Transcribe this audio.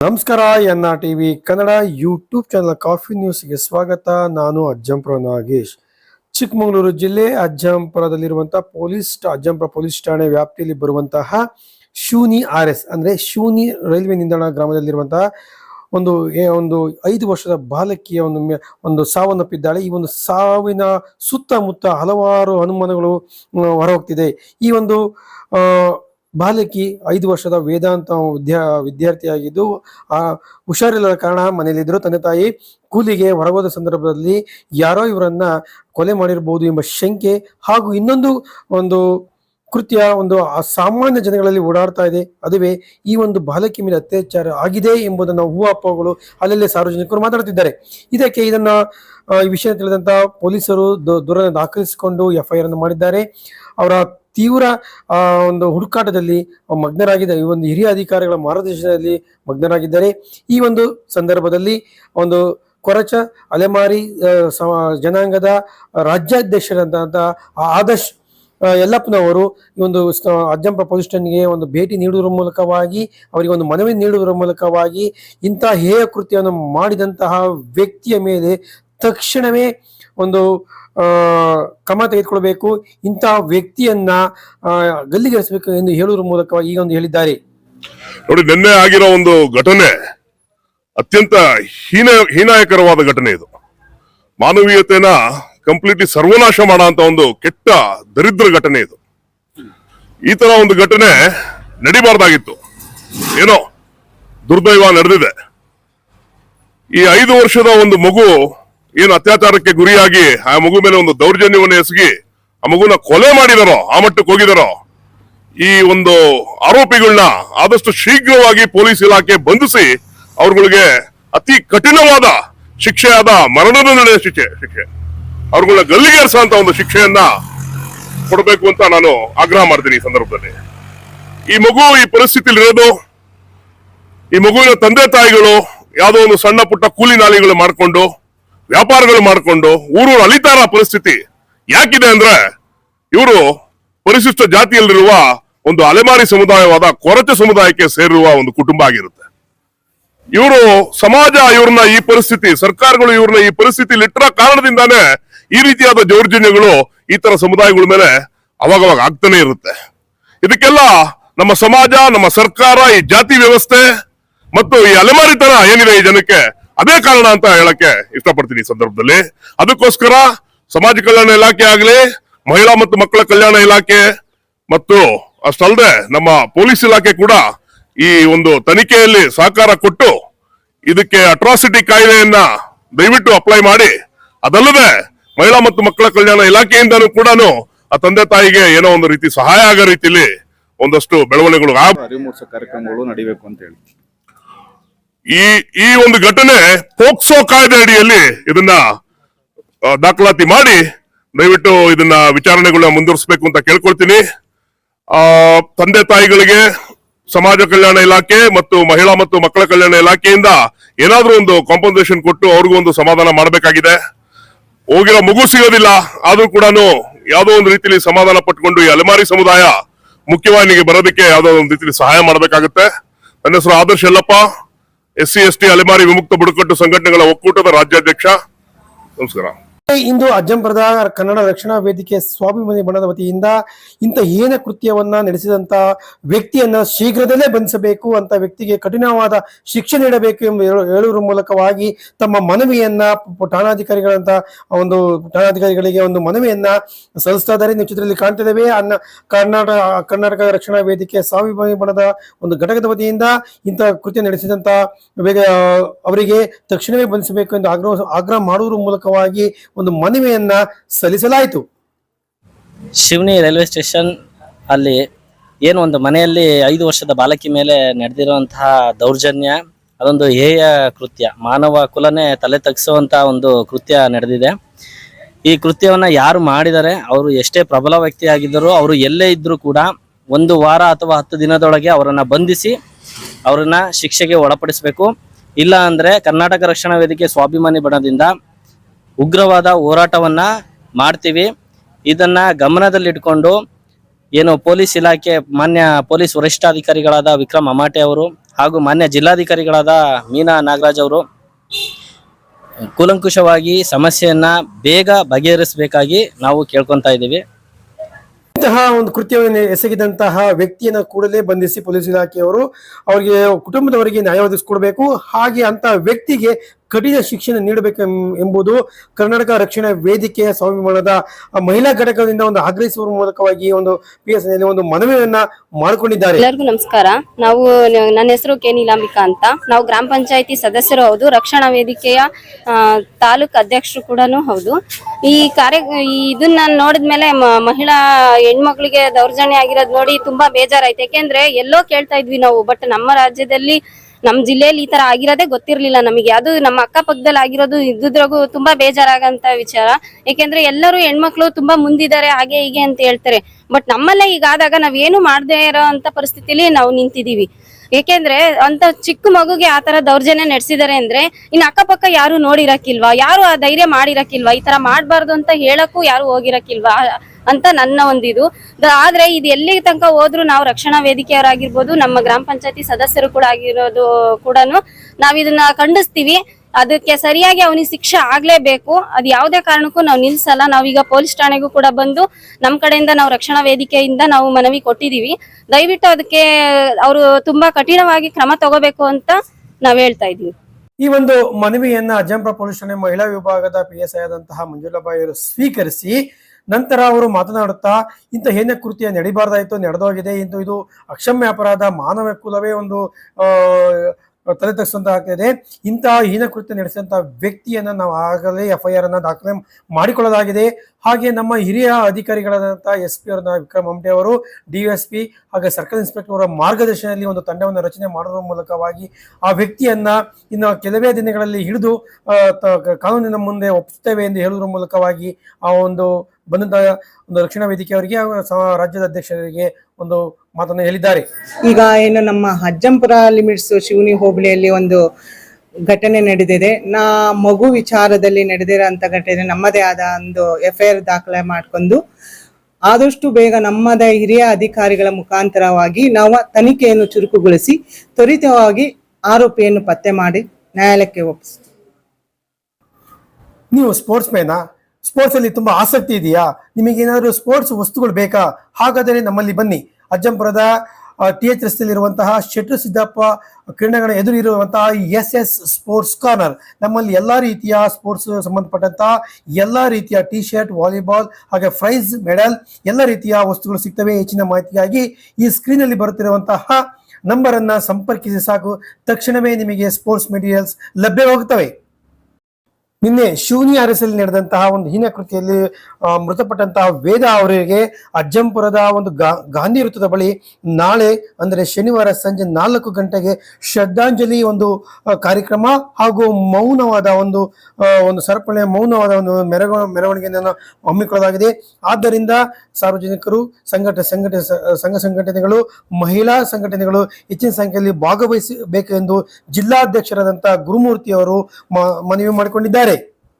ನಮಸ್ಕಾರ N R TV Kannada YouTube channel coffee ನ್ಯೂಸ್ಗೆ ಸ್ವಾಗತ. ನಾನು ಅಜ್ಜಂಪುರ ನಾಗೇಶ್. ಚಿಕ್ಕಮಗಳೂರು ಜಿಲ್ಲೆ ಅಜ್ಜಂಪುರದಲ್ಲಿರುವಂತಹ ಪೊಲೀಸ್ ಅಜ್ಜಂಪುರ ಪೊಲೀಸ್ ಠಾಣೆ ವ್ಯಾಪ್ತಿಯಲ್ಲಿ ಬರುವಂತಹ ಶೂನಿ ಆರ್ ಎಸ್, ಅಂದ್ರೆ ಶೂನಿ ರೈಲ್ವೆ ನಿಲ್ದಾಣ ಗ್ರಾಮದಲ್ಲಿರುವಂತಹ ಒಂದು ಒಂದು ಐದು ವರ್ಷದ ಬಾಲಕಿಯ ಒಂದು ಒಂದು ಸಾವನ್ನಪ್ಪಿದ್ದಾಳೆ. ಈ ಒಂದು ಸಾವಿನ ಸುತ್ತಮುತ್ತ ಹಲವಾರು ಅನುಮಾನಗಳು ಹೊರಹೋಗ್ತಿದೆ. ಈ ಒಂದು ಬಾಲಕಿ ಐದು ವರ್ಷದ ವೇದಾಂತ ವಿದ್ಯಾ ವಿದ್ಯಾರ್ಥಿಯಾಗಿದ್ದು, ಆ ಹುಷಾರಿಲ್ಲದ ಕಾರಣ ಮನೆಯಲ್ಲಿದ್ದರು. ತಂದೆ ತಾಯಿ ಕೂಲಿಗೆ ಹೊರಗೋದ ಸಂದರ್ಭದಲ್ಲಿ ಯಾರೋ ಇವರನ್ನ ಕೊಲೆ ಮಾಡಿರಬಹುದು ಎಂಬ ಶಂಕೆ ಹಾಗೂ ಇನ್ನೊಂದು ಒಂದು ಕೃತ್ಯ, ಒಂದು ಸಾಮಾನ್ಯ ಜನಗಳಲ್ಲಿ ಓಡಾಡ್ತಾ ಇದೆ. ಅದುವೇ ಈ ಒಂದು ಬಾಲಕಿ ಮೇಲೆ ಅತ್ಯಾಚಾರ ಆಗಿದೆ ಎಂಬುದನ್ನು ಹೂವಾಪಗಳು ಅಲ್ಲಲ್ಲೇ ಸಾರ್ವಜನಿಕರು ಮಾತಾಡ್ತಿದ್ದಾರೆ ಇದಕ್ಕೆ ಇದನ್ನ ಈ ವಿಷಯ ತಿಳಿದಂತ ಪೊಲೀಸರು ದೂರ ದಾಖಲಿಸಿಕೊಂಡು ಎಫ್ಐಆರ್ ಅನ್ನು ಮಾಡಿದ್ದಾರೆ. ಅವರ ತೀವ್ರ ಒಂದು ಹುಡುಕಾಟದಲ್ಲಿ ಮಗ್ನರಾಗಿದ್ದ ಈ ಒಂದು ಹಿರಿಯ ಅಧಿಕಾರಿಗಳ ಮಾರ್ಗದರ್ಶನದಲ್ಲಿ ಮಗ್ನರಾಗಿದ್ದಾರೆ. ಈ ಒಂದು ಸಂದರ್ಭದಲ್ಲಿ ಒಂದು ಕೊರಚ ಅಲೆಮಾರಿ ಜನಾಂಗದ ರಾಜ್ಯಾಧ್ಯಕ್ಷರಂತಹ ಆದರ್ಶ್ ಯಲ್ಲಪ್ಪನವರು ಈ ಒಂದು ಅಜ್ಜಂಪ ಪೊಲೀಸ್ ಸ್ಟೇಷನ್ಗೆ ಒಂದು ಭೇಟಿ ನೀಡುವುದರ ಮೂಲಕವಾಗಿ, ಅವರಿಗೆ ಒಂದು ಮನವಿ ನೀಡುವುದರ ಮೂಲಕವಾಗಿ ಇಂತಹ ಹೇಯ ಕೃತ್ಯವನ್ನು ಮಾಡಿದಂತಹ ವ್ಯಕ್ತಿಯ ಮೇಲೆ ತಕ್ಷಣವೇ ಒಂದು ಕ್ರಮ ತೆಗೆದುಕೊಳ್ಬೇಕು. ಇಂತಹ ವ್ಯಕ್ತಿಯನ್ನ ಗಲ್ಲಿಗೇರಿಸಬೇಕು ಎಂದು ಹೇಳುವುದರ ಮೂಲಕ ಈಗ ಒಂದು ಹೇಳಿದ್ದಾರೆ. ನೋಡಿ, ನಿನ್ನೆ ಆಗಿರೋ ಒಂದು ಘಟನೆ ಅತ್ಯಂತ ಹೀನ, ಹೀನಾಯಕರವಾದ ಘಟನೆ ಇದು. ಮಾನವೀಯತೆನ ಕಂಪ್ಲೀಟ್ಲಿ ಸರ್ವನಾಶ ಮಾಡುವಂತ ಒಂದು ಕೆಟ್ಟ, ದರಿದ್ರ ಘಟನೆ ಇದು. ಈ ತರ ಒಂದು ಘಟನೆ ನಡಿಬಾರ್ದಾಗಿತ್ತು. ಏನೋ ದುರ್ದೈವ ನಡೆದಿದೆ. ಈ ಐದು ವರ್ಷದ ಒಂದು ಮಗು ಏನು ಅತ್ಯಾಚಾರಕ್ಕೆ ಗುರಿಯಾಗಿ ಆ ಮಗು ಮೇಲೆ ಒಂದು ದೌರ್ಜನ್ಯವನ್ನು ಎಸಗಿ ಆ ಮಗುನ ಕೊಲೆ ಮಾಡಿದರೋ, ಆ ಮಟ್ಟಕ್ಕೆ ಹೋಗಿದಾರೋ, ಈ ಒಂದು ಆರೋಪಿಗಳನ್ನ ಆದಷ್ಟು ಶೀಘ್ರವಾಗಿ ಪೊಲೀಸ್ ಇಲಾಖೆ ಬಂಧಿಸಿ ಅವ್ರಗಳಿಗೆ ಅತಿ ಕಠಿಣವಾದ ಶಿಕ್ಷೆಯಾದ ಮರಣದಂಡನೆ ಶಿಕ್ಷೆ ಶಿಕ್ಷೆ. ಅವ್ರಗಳನ್ನ ಗಲ್ಲಿಗೇರಿಸುವಂತ ಒಂದು ಶಿಕ್ಷೆಯನ್ನ ಕೊಡಬೇಕು ಅಂತ ನಾನು ಆಗ್ರಹ ಮಾಡ್ತೀನಿ ಈ ಸಂದರ್ಭದಲ್ಲಿ. ಈ ಮಗು ಈ ಪರಿಸ್ಥಿತಿಲಿ ಇರೋದು, ಈ ಮಗುವಿನ ತಂದೆ ತಾಯಿಗಳು ಯಾವುದೋ ಒಂದು ಸಣ್ಣ ಪುಟ್ಟ ಕೂಲಿ ನಾಲಿಗಳು ಮಾಡ್ಕೊಂಡು ವ್ಯಾಪಾರಗಳು ಮಾಡ್ಕೊಂಡು ಊರು ಅಲಿತಾರ ಪರಿಸ್ಥಿತಿ ಯಾಕಿದೆ ಅಂದ್ರೆ ಇವರು ಪರಿಶಿಷ್ಟ ಜಾತಿಯಲ್ಲಿರುವ ಒಂದು ಅಲೆಮಾರಿ ಸಮುದಾಯವಾದ ಕೊರತೆ ಸಮುದಾಯಕ್ಕೆ ಸೇರಿರುವ ಒಂದು ಕುಟುಂಬ ಆಗಿರುತ್ತೆ. ಇವರು ಸಮಾಜ ಇವ್ರನ್ನ ಈ ಪರಿಸ್ಥಿತಿ, ಸರ್ಕಾರಗಳು ಇವ್ರನ್ನ ಈ ಪರಿಸ್ಥಿತಿ ಲಿಟ್ಟರ ಕಾರಣದಿಂದಾನೇ ಈ ರೀತಿಯಾದ ಜೌರ್ಜನ್ಯಗಳು ಈ ತರ ಸಮುದಾಯಗಳ ಮೇಲೆ ಅವಾಗವಾಗ ಆಗ್ತಾನೆ ಇರುತ್ತೆ. ಇದಕ್ಕೆಲ್ಲ ನಮ್ಮ ಸಮಾಜ, ನಮ್ಮ ಸರ್ಕಾರ, ಈ ಜಾತಿ ವ್ಯವಸ್ಥೆ ಮತ್ತು ಈ ಅಲೆಮಾರಿತನ ಏನಿದೆ ಈ ಜನಕ್ಕೆ ಅದೇ ಕಾರಣ ಅಂತ ಹೇಳಕ್ಕೆ ಇಷ್ಟಪಡ್ತೀನಿ ಈ ಸಂದರ್ಭದಲ್ಲಿ. ಅದಕ್ಕೋಸ್ಕರ ಸಮಾಜ ಕಲ್ಯಾಣ ಇಲಾಖೆ ಆಗಲಿ, ಮಹಿಳಾ ಮತ್ತು ಮಕ್ಕಳ ಕಲ್ಯಾಣ ಇಲಾಖೆ ಮತ್ತು ಅಷ್ಟಲ್ಲದೆ ನಮ್ಮ ಪೊಲೀಸ್ ಇಲಾಖೆ ಕೂಡ ಈ ಒಂದು ತನಿಖೆಯಲ್ಲಿ ಸಹಕಾರ ಕೊಟ್ಟು ಇದಕ್ಕೆ ಅಟ್ರಾಸಿಟಿ ಕಾಯ್ದೆಯನ್ನ ದಯವಿಟ್ಟು ಅಪ್ಲೈ ಮಾಡಿ. ಅದಲ್ಲದೆ ಮಹಿಳಾ ಮತ್ತು ಮಕ್ಕಳ ಕಲ್ಯಾಣ ಇಲಾಖೆಯಿಂದನೂ ಕೂಡ ಆ ತಂದೆ ತಾಯಿಗೆ ಏನೋ ಒಂದು ರೀತಿ ಸಹಾಯ ಆಗೋ ರೀತಿಯಲ್ಲಿ ಒಂದಷ್ಟು ಬೆಳವಣಿಗೆಗಳು ಕಾರ್ಯಕ್ರಮಗಳು ನಡಿಬೇಕು ಅಂತ ಹೇಳಿ. ಈ ಈ ಒಂದು ಘಟನೆ ಪೋಕ್ಸೋ ಕಾಯ್ದೆ ಅಡಿಯಲ್ಲಿ ಇದನ್ನ ದಾಖಲಾತಿ ಮಾಡಿ ದಯವಿಟ್ಟು ಇದನ್ನ ವಿಚಾರಣೆಗಳನ್ನ ಮುಂದುವರಿಸಬೇಕು ಅಂತ ಕೇಳ್ಕೊಳ್ತೀನಿ. ಆ, ತಂದೆ ತಾಯಿಗಳಿಗೆ, ಸಮಾಜ ಕಲ್ಯಾಣ ಇಲಾಖೆ ಮತ್ತು ಮಹಿಳಾ ಮತ್ತು ಮಕ್ಕಳ ಕಲ್ಯಾಣ ಇಲಾಖೆಯಿಂದ ಏನಾದ್ರೂ ಒಂದು ಕಾಂಪನ್ಸೇಷನ್ ಕೊಟ್ಟು ಅವ್ರಿಗೂ ಒಂದು ಸಮಾಧಾನ ಮಾಡಬೇಕಾಗಿದೆ. ಹೋಗಿರೋ ಮಗು ಸಿಗೋದಿಲ್ಲ, ಆದ್ರೂ ಕೂಡ ಯಾವುದೋ ಒಂದು ರೀತಿಯಲ್ಲಿ ಸಮಾಧಾನ ಪಟ್ಟುಕೊಂಡು ಈ ಅಲೆಮಾರಿ ಸಮುದಾಯ ಮುಖ್ಯವಾಹಿನಿಗೆ ಬರೋದಕ್ಕೆ ಯಾವುದೋ ಒಂದು ರೀತಿಯಲ್ಲಿ ಸಹಾಯ ಮಾಡಬೇಕಾಗುತ್ತೆ. ನನ್ನ ಹೆಸರು Adarsh Yallappa. S C S T ಅಲೆಮಾರಿ ವಿಮುಕ್ತ ಬುಡಕಟ್ಟು ಸಂಘಟನೆಗಳ ಒಕ್ಕೂಟದ ರಾಜ್ಯಾಧ್ಯಕ್ಷ ನಮಸ್ಕಾರ. ಇಂದು ಅಜ್ಜಂಪುರದ ಕನ್ನಡ ರಕ್ಷಣಾ ವೇದಿಕೆ ಸ್ವಾಭಿಮಾನಿ ಬಣದ ವತಿಯಿಂದ ಇಂಥ ಹೀನ ಕೃತ್ಯವನ್ನ ನಡೆಸಿದಂತ ವ್ಯಕ್ತಿಯನ್ನ ಶೀಘ್ರದಲ್ಲೇ ಬಂಧಿಸಬೇಕು ಅಂತ ವ್ಯಕ್ತಿಗೆ ಕಠಿಣವಾದ ಶಿಕ್ಷೆ ನೀಡಬೇಕು ಎಂಬ ಹೇಳುವ ಮೂಲಕವಾಗಿ ತಮ್ಮ ಮನವಿಯನ್ನ ಠಾಣಾಧಿಕಾರಿಗಳಂತ ಒಂದು ಠಾಣಾಧಿಕಾರಿಗಳಿಗೆ ಒಂದು ಮನವಿಯನ್ನ ಸಲ್ಲಿಸ್ತಾ ಇದ್ದಾರೆ ಚಿತ್ರದಲ್ಲಿ ಕಾಣ್ತಿದ್ದೇವೆ. ಅನ್ನ ಕರ್ನಾಟಕ ಕರ್ನಾಟಕ ರಕ್ಷಣಾ ವೇದಿಕೆ ಸ್ವಾಭಿಮಾನಿ ಬಣದ ಒಂದು ಘಟಕದ ವತಿಯಿಂದ ಇಂಥ ಕೃತ್ಯ ನಡೆಸಿದಂತ ಅವರಿಗೆ ತಕ್ಷಣವೇ ಬಂಧಿಸಬೇಕು ಎಂದು ಆಗ್ರಹ ಆಗ್ರಹ ಮಾಡುವ ಮೂಲಕವಾಗಿ ಒಂದು ಮನವಿಯನ್ನ ಸಲ್ಲಿಸಲಾಯಿತು. ಶಿವನಿ ರೈಲ್ವೆ ಸ್ಟೇಷನ್ ಅಲ್ಲಿ ಏನು ಒಂದು ಮನೆಯಲ್ಲಿ ಐದು ವರ್ಷದ ಬಾಲಕಿ ಮೇಲೆ ನಡೆದಿರುವಂತಹ ದೌರ್ಜನ್ಯ, ಅದೊಂದು ಹೇಯ ಕೃತ್ಯ, ಮಾನವ ಕುಲನೇ ತಲೆ ತಗ್ಸುವಂತಹ ಒಂದು ಕೃತ್ಯ ನಡೆದಿದೆ. ಈ ಕೃತ್ಯವನ್ನ ಯಾರು ಮಾಡಿದರೆ, ಅವರು ಎಷ್ಟೇ ಪ್ರಬಲ ವ್ಯಕ್ತಿ ಆಗಿದ್ದರೂ ಅವರು ಎಲ್ಲೇ ಇದ್ದರೂ ಕೂಡ ಒಂದು ವಾರ ಅಥವಾ ಹತ್ತು ದಿನದೊಳಗೆ ಅವರನ್ನ ಬಂಧಿಸಿ ಅವರನ್ನ ಶಿಕ್ಷೆಗೆ ಒಳಪಡಿಸಬೇಕು. ಇಲ್ಲ ಅಂದ್ರೆ ಕರ್ನಾಟಕ ರಕ್ಷಣಾ ವೇದಿಕೆ ಸ್ವಾಭಿಮಾನಿ ಬಣದಿಂದ ಉಗ್ರವಾದ ಹೋರಾಟವನ್ನ ಮಾಡ್ತೀವಿ. ಇದನ್ನ ಗಮನದಲ್ಲಿಟ್ಕೊಂಡು ಏನು ಪೊಲೀಸ್ ಇಲಾಖೆ, ಮಾನ್ಯ ಪೊಲೀಸ್ ವರಿಷ್ಠಾಧಿಕಾರಿಗಳಾದ ವಿಕ್ರಮ್ ಅಮಾಟೆ ಅವರು ಹಾಗೂ ಮಾನ್ಯ ಜಿಲ್ಲಾಧಿಕಾರಿಗಳಾದ ಮೀನಾ ನಾಗರಾಜ್ ಅವರು ಕೂಲಂಕುಷವಾಗಿ ಸಮಸ್ಯೆಯನ್ನ ಬೇಗ ಬಗೆಹರಿಸಬೇಕಾಗಿ ನಾವು ಕೇಳ್ಕೊತಾ ಇದ್ದೀವಿ. ಇಂತಹ ಒಂದು ಕೃತ್ಯವನ್ನು ಎಸಗಿದಂತಹ ವ್ಯಕ್ತಿಯನ್ನ ಕೂಡಲೇ ಬಂಧಿಸಿ ಪೊಲೀಸ್ ಇಲಾಖೆಯವರು ಅವರಿಗೆ ಕುಟುಂಬದವರಿಗೆ ನ್ಯಾಯ ಒದಗಿಸಿಕೊಡ್ಬೇಕು. ಹಾಗೆ ಅಂತ ವ್ಯಕ್ತಿಗೆ ಕಠಿಣ ಶಿಕ್ಷಣ ನೀಡಬೇಕು ಎಂಬುದು ಕರ್ನಾಟಕ ರಕ್ಷಣಾ ವೇದಿಕೆಯ ಸ್ವಾಭಿಮಾನದ ಮಹಿಳಾ ಘಟಕದಿಂದ ಒಂದು ಆಗ್ರಹಿಸುವ ಮೂಲಕವಾಗಿ ಒಂದು ಪಿ ಎಸ್ ಒಂದು ಮನವಿಯನ್ನ ಮಾಡಿಕೊಂಡಿದ್ದಾರೆ. ಎಲ್ಲರಿಗೂ ನಮಸ್ಕಾರ. ನಾವು ನನ್ನ ಹೆಸರು ಕೆ ನೀಲಾಂಬಿಕಾ ಅಂತ. ನಾವು ಗ್ರಾಮ ಪಂಚಾಯತಿ ಸದಸ್ಯರು ಹೌದು, ರಕ್ಷಣಾ ವೇದಿಕೆಯ ತಾಲೂಕು ಅಧ್ಯಕ್ಷರು ಕೂಡ ಹೌದು. ಈ ಕಾರ್ಯ ಇದನ್ನ ನೋಡಿದ್ಮೇಲೆ ಮೇಲೆ ಮಹಿಳಾ ಹೆಣ್ಮಕ್ಳಿಗೆ ದೌರ್ಜನ್ಯ ಆಗಿರೋದ್ ನೋಡಿ ತುಂಬಾ ಬೇಜಾರಾಯ್ತು. ಯಾಕೆಂದ್ರೆ ಎಲ್ಲೋ ಕೇಳ್ತಾ ಇದ್ವಿ ನಾವು ಬಟ್ ನಮ್ಮ ರಾಜ್ಯದಲ್ಲಿ ನಮ್ಮ ಜಿಲ್ಲೆಯಲ್ಲಿ ಈ ತರ ಆಗಿರೋದೇ ಗೊತ್ತಿರ್ಲಿಲ್ಲ ನಮಗೆ. ಅದು ನಮ್ಮ ಅಕ್ಕಪಕ್ಕದಲ್ಲಿ ಆಗಿರೋದು ಇದ್ದುದ್ರಾಗೂ ತುಂಬಾ ಬೇಜಾರಾಗಂತ ವಿಚಾರ. ಯಾಕೆಂದ್ರೆ ಎಲ್ಲರೂ ಹೆಣ್ಮಕ್ಳು ತುಂಬಾ ಮುಂದಿದ್ದಾರೆ, ಹಾಗೆ ಹೀಗೆ ಅಂತ ಹೇಳ್ತಾರೆ. ಬಟ್ ನಮ್ಮಲ್ಲೇ ಈಗಾದಾಗ ಏನು ಮಾಡದೇ ಇರೋ ಅಂತ ಪರಿಸ್ಥಿತಿಲಿ ನಾವು ನಿಂತಿದೀವಿ ಏಕೆಂದ್ರೆ ಅಂತ ಚಿಕ್ಕ ಮಗುಗೆ ಆ ತರ ದೌರ್ಜನ್ಯ ನಡೆಸಿದಾರೆ ಅಂದ್ರೆ ಇನ್ ಅಕ್ಕಪಕ್ಕ ಯಾರು ನೋಡಿರಕ್ಕಿಲ್ವಾ? ಯಾರು ಆ ಧೈರ್ಯ ಮಾಡಿರಕ್ಕಿಲ್ವಾ? ಈ ತರ ಮಾಡ್ಬಾರ್ದು ಅಂತ ಹೇಳಕ್ಕೂ ಯಾರು ಹೋಗಿರಕ್ಕಿಲ್ವಾ? ಅಂತ ನನ್ನ ಒಂದಿದು. ಆದ್ರೆ ಇದು ಎಲ್ಲಿ ತನಕ ಹೋದ್ರು ನಾವು ರಕ್ಷಣಾ ವೇದಿಕೆಯವರಾಗಿರ್ಬೋದು, ನಮ್ಮ ಗ್ರಾಮ ಪಂಚಾಯತಿ ಸದಸ್ಯರು ಕೂಡ ಆಗಿರೋದು ಕೂಡ ನಾವಿದನ್ನ ಖಂಡಿಸ್ತೀವಿ. ಅದಕ್ಕೆ ಸರಿಯಾಗಿ ಅವನಿಗೆ ಶಿಕ್ಷೆ ಆಗ್ಲೇಬೇಕು. ಅದ್ ಯಾವುದೇ ಕಾರಣಕ್ಕೂ ನಾವು ನಿಲ್ಸಲ್ಲ. ನಾವೀಗ ಪೊಲೀಸ್ ಠಾಣೆಗೂ ಕೂಡ ಬಂದು ನಮ್ ಕಡೆಯಿಂದ ನಾವು ರಕ್ಷಣಾ ವೇದಿಕೆಯಿಂದ ನಾವು ಮನವಿ ಕೊಟ್ಟಿದೀವಿ. ದಯವಿಟ್ಟು ಅದಕ್ಕೆ ಅವರು ತುಂಬಾ ಕಠಿಣವಾಗಿ ಕ್ರಮ ತಗೋಬೇಕು ಅಂತ ನಾವ್ ಹೇಳ್ತಾ ಇದೀವಿ ಈ ಒಂದು ಮನವಿಯನ್ನ ಅಜ್ಜಂಪುರ ಪೊಲೀಸ್ ಠಾಣೆ ಮಹಿಳಾ ವಿಭಾಗದ ಪಿ ಎಸ್ ಐ ಆದಂತಹ ಮಂಜುಲಾಬಾಯಿ ಅವರು ಸ್ವೀಕರಿಸಿ ನಂತರ ಅವರು ಮಾತನಾಡುತ್ತಾ, ಇಂಥ ಹೇನ ಕೃತ್ಯ ನಡಿಬಾರ್ದಾಯ್ತು, ನಡೆದೋಗಿದೆ. ಇಂದು ಇದು ಅಕ್ಷಮ್ಯ ಅಪರಾಧ, ಮಾನವ ಕುಲವೇ ಒಂದು ತಲೆ ತಗ್ಸುವಂತ ಆಗ್ತಿದೆ ಇಂತಹ ಹೀನ ಕೃತ್ಯ ನಡೆಸಿದಂತ ವ್ಯಕ್ತಿಯನ್ನ ನಾವು ಆಗಲೇ ಎಫ್ ಐ ಆರ್ ಅನ್ನ ದಾಖಲೆ ಮಾಡಿಕೊಳ್ಳಲಾಗಿದೆ. ಹಾಗೆ ನಮ್ಮ ಹಿರಿಯ ಅಧಿಕಾರಿಗಳಾದಂತಹ ಎಸ್ ಪಿ ಅವರ ವಿಕ್ರಮ್ ಅಂಬೆ ಅವರು ಡಿ ಎಸ್ ಪಿ ಹಾಗೆ ಸರ್ಕಲ್ ಇನ್ಸ್ಪೆಕ್ಟರ್ ಅವರ ಮಾರ್ಗದರ್ಶನದಲ್ಲಿ ಒಂದು ತಂಡವನ್ನು ರಚನೆ ಮಾಡುವ ಮೂಲಕವಾಗಿ ಆ ವ್ಯಕ್ತಿಯನ್ನ ಇನ್ನು ಕೆಲವೇ ದಿನಗಳಲ್ಲಿ ಹಿಡಿದು ಕಾನೂನಿನ ಮುಂದೆ ಒಪ್ಪಿಸುತ್ತೇವೆ ಎಂದು ಹೇಳುವುದರ ಮೂಲಕವಾಗಿ ಆ ಒಂದು ಬಂದಂತಹ ಒಂದು ರಕ್ಷಣಾ ವೇದಿಕೆಯವರಿಗೆ ಅವರಿಗೆ ರಾಜ್ಯದ ಅಧ್ಯಕ್ಷರಿಗೆ ಒಂದು ಮಾತನ್ನು ಹೇಳಿದ್ದಾರೆ. ಈಗ ಏನು ನಮ್ಮ ಅಜ್ಜಂಪುರ ಲಿಮಿಟ್ಸ್ ಶಿವನಿ ಹೋಬಳಿಯಲ್ಲಿ ಒಂದು ಘಟನೆ ನಡೆದಿದೆ. ನಾ ಮಗು ವಿಚಾರದಲ್ಲಿ ನಡೆದಿರೋಂಥ ಘಟನೆ ನಮ್ಮದೇ ಆದ ಒಂದು ಎಫ್ ಐ ಆರ್ ದಾಖಲೆ ಮಾಡಿಕೊಂಡು ಆದಷ್ಟು ಬೇಗ ನಮ್ಮದೇ ಹಿರಿಯ ಅಧಿಕಾರಿಗಳ ಮುಖಾಂತರವಾಗಿ ನಾವು ತನಿಖೆಯನ್ನು ಚುರುಕುಗೊಳಿಸಿ ತ್ವರಿತವಾಗಿ ಆರೋಪಿಯನ್ನು ಪತ್ತೆ ಮಾಡಿ ನ್ಯಾಯಾಲಯಕ್ಕೆ ಒಪ್ಪಿಸ್ತೀವಿ. ನೀವು ಸ್ಪೋರ್ಟ್ಸ್ ಮ್ಯಾನಾ ಸ್ಪೋರ್ಟ್ಸ್ ಅಲ್ಲಿ ತುಂಬಾ ಆಸಕ್ತಿ ಇದೆಯಾ? ನಿಮಗೆ ಏನಾದರೂ ಸ್ಪೋರ್ಟ್ಸ್ ವಸ್ತುಗಳು ಬೇಕಾ? ಹಾಗಾದರೆ ನಮ್ಮಲ್ಲಿ ಬನ್ನಿ. ಅಜ್ಜಂಪುರದ ಟಿ ಎಚ್ ರಸ್ತೆಯಲ್ಲಿರುವಂತಹ ಶೆಟ್ರು ಸಿದ್ದಪ್ಪ ಕ್ರೀಡೆಗಳ ಎದುರು ಇರುವಂತಹ ಎಸ್ ಎಸ್ ಸ್ಪೋರ್ಟ್ಸ್ ಕಾರ್ನರ್ ನಮ್ಮಲ್ಲಿ ಎಲ್ಲಾ ರೀತಿಯ ಸ್ಪೋರ್ಟ್ಸ್ ಸಂಬಂಧಪಟ್ಟಂತಹ ಎಲ್ಲಾ ರೀತಿಯ ಟಿ ಶರ್ಟ್ ವಾಲಿಬಾಲ್ ಹಾಗೆ ಪ್ರೈಸ್ ಮೆಡಲ್ ಎಲ್ಲ ರೀತಿಯ ವಸ್ತುಗಳು ಸಿಗ್ತವೆ. ಹೆಚ್ಚಿನ ಮಾಹಿತಿಗಾಗಿ ಈ ಸ್ಕ್ರೀನ್ ಅಲ್ಲಿ ಬರುತ್ತಿರುವಂತಹ ನಂಬರ್ ಅನ್ನ ಸಂಪರ್ಕಿಸಿ ಸಾಕು. ತಕ್ಷಣವೇ ನಿಮಗೆ ಸ್ಪೋರ್ಟ್ಸ್ ಮೆಟೀರಿಯಲ್ಸ್ ಲಭ್ಯವಾಗುತ್ತವೆ. ನಿನ್ನೆ ಶಿವನಿ ಅರಸಲ್ಲಿ ನಡೆದಂತಹ ಒಂದು ಹೀನ ಕೃತಿಯಲ್ಲಿ ಮೃತಪಟ್ಟಂತಹ ವೇದ ಅವರಿಗೆ ಅಜ್ಜಂಪುರದ ಒಂದು ಗಾಂಧಿ ವೃತ್ತದ ಬಳಿ ನಾಳೆ ಅಂದರೆ ಶನಿವಾರ ಸಂಜೆ ನಾಲ್ಕು ಗಂಟೆಗೆ ಶ್ರದ್ಧಾಂಜಲಿ ಒಂದು ಕಾರ್ಯಕ್ರಮ ಹಾಗೂ ಮೌನವಾದ ಒಂದು ಒಂದು ಸರಪಳಿಯ ಮೌನವಾದ ಒಂದು ಮೆರವ ಮೆರವಣಿಗೆಯನ್ನು ಹಮ್ಮಿಕೊಳ್ಳಲಾಗಿದೆ. ಆದ್ದರಿಂದ ಸಾರ್ವಜನಿಕರು, ಸಂಘಟ ಸಂಘಟ ಸಂಘ ಸಂಘಟನೆಗಳು, ಮಹಿಳಾ ಸಂಘಟನೆಗಳು ಹೆಚ್ಚಿನ ಸಂಖ್ಯೆಯಲ್ಲಿ ಭಾಗವಹಿಸಬೇಕು ಎಂದು ಜಿಲ್ಲಾಧ್ಯಕ್ಷರಾದಂತಹ ಗುರುಮೂರ್ತಿ ಅವರು ಮ- ಮನವಿ ಮಾಡಿಕೊಂಡಿದ್ದಾರೆ.